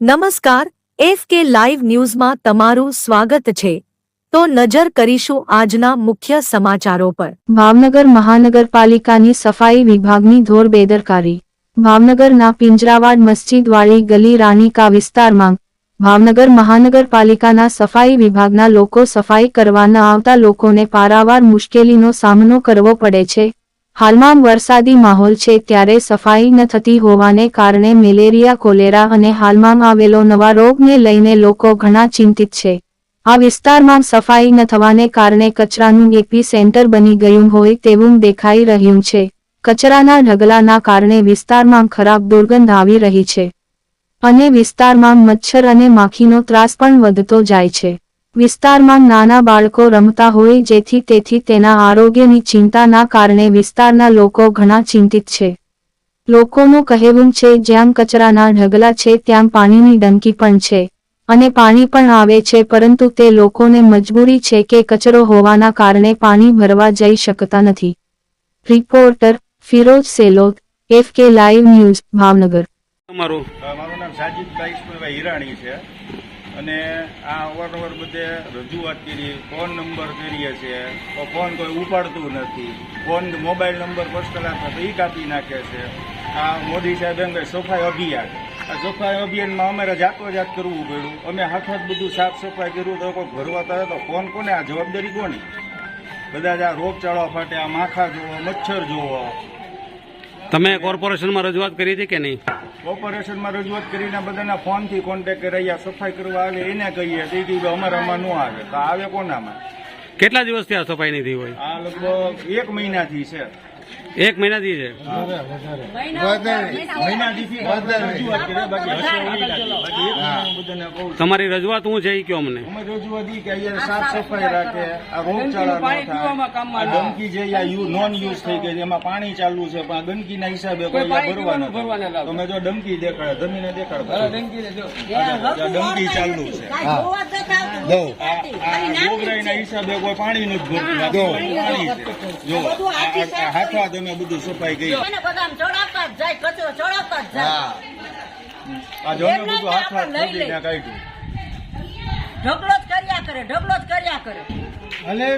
નમસ્કાર F K live ન્યૂઝમાં તમારું સ્વાગત છે. તો નજર કરીશું આજના મુખ્ય સમાચારો પર. ભાવનગર મહાનગરપાલિકાની સફાઈ વિભાગની ધોર બેદરકારી. ભાવનગરના પિંજરાવાડ મસ્જિદવાળી ગલી રાણીકા વિસ્તારમાં ભાવનગર મહાનગરપાલિકાના સફાઈ વિભાગના લોકો સફાઈ કરવા ન આવતા લોકોને પારાવાર મુશ્કેલીનો સામનો કરવો પડે છે. હાલમાં વરસાદી માહોલ છે ત્યારે સફાઈ ન થતી હોવાને કારણે મેલેરિયા, કોલેરા અને હાલમાં આવેલો નવા રોગને લઈને લોકો ઘણા ચિંતિત છે. આ વિસ્તારમાં સફાઈ ન થવાને કારણે કચરાનું એપી સેન્ટર બની ગયું હોય તેવું દેખાઈ રહ્યું છે. કચરાના ઢગલાના કારણે વિસ્તારમાં ખરાબ દુર્ગંધ આવી રહી છે અને વિસ્તારમાં મચ્છર અને માખીનો ત્રાસ પણ વધતો જાય છે. વિસ્તારમાં નાના બાળકો રમતા હોય જેથી તેથી તેના આરોગ્યની ચિંતાના કારણે વિસ્તારના લોકો ઘણા ચિંતિત છે. લોકોનું કહેવું છે જ્યાં કચરાના ઢગલા છે ત્યાં પાણીની ડંકી પણ છે. અને પાણી પણ આવે છે પરંતુ તે લોકોને મજબૂરી છે કે કચરો હોવાના કારણે પાણી ભરવા જઈ શકતા નથી. Reporter Firoz Selot F K live news Bhavnagar. મારું નામ સાજીદભાઈ હિરાણી છે. અને આ અવારનવાર બધે રજૂઆત કરી, ફોન નંબર કરીએ છીએ. તો ફોન કોઈ ઉપાડતું નથી. ફોન મોબાઈલ નંબર પર્સનલ આપે તો એ કાપી નાખે છે. આ મોદી સાહેબ એમ કહે, સફાઈ અભિયાન. આ સફાઈ અભિયાનમાં અમારે જાતો જાત કરવું પડ્યું. અમે હાથ હાથ બધું સાફ સફાઈ કર્યું, તો કોઈ ભરવા તો તો ફોન કોને? આ જવાબદારી કોની? બધા જ આ રોગચાળો ફાટે આ માખા જોવો, મચ્છર જોવો. તમે કોર્પોરેશનમાં રજૂઆત કરી હતી કે નહીં? ઓપરેશનમાં રજૂઆત કરીને બધાના ફોનથી કોન્ટેક કર્યા સફાઈ કરવા આવે એને કહીએ. તો કીધું અમારામાં ન આવે. તો આવે કોનામાં? કેટલા દિવસથી આ સફાઈ નહીં થઈ હોય? આ લગભગ એક મહિનાથી છે. એક બધાને કહું છું. તમારી રજૂઆત શું છે કયો અમને સાફ સફાઈ રાખે આ રોગચાળા ન ગંદકી છે નોન યુઝ થઈ ગઈ એમાં પાણી ચાલુ છે પણ ગંદકી ગંદકીના હિસાબે અહીંયા તમે જો ડંકી દેખાડે જમીને દેખાડો ડંકી ચાલુ છે હિસાબે કોઈ પાણી નથી ભરતું. હાથવા તમે બધું સફાઈ ગઈ જાય આ જો બધું હાથવા. કાઢ્યું. ઢગલો જ કર્યા કરે ઢગલો જ કર્યા કરે. ભલે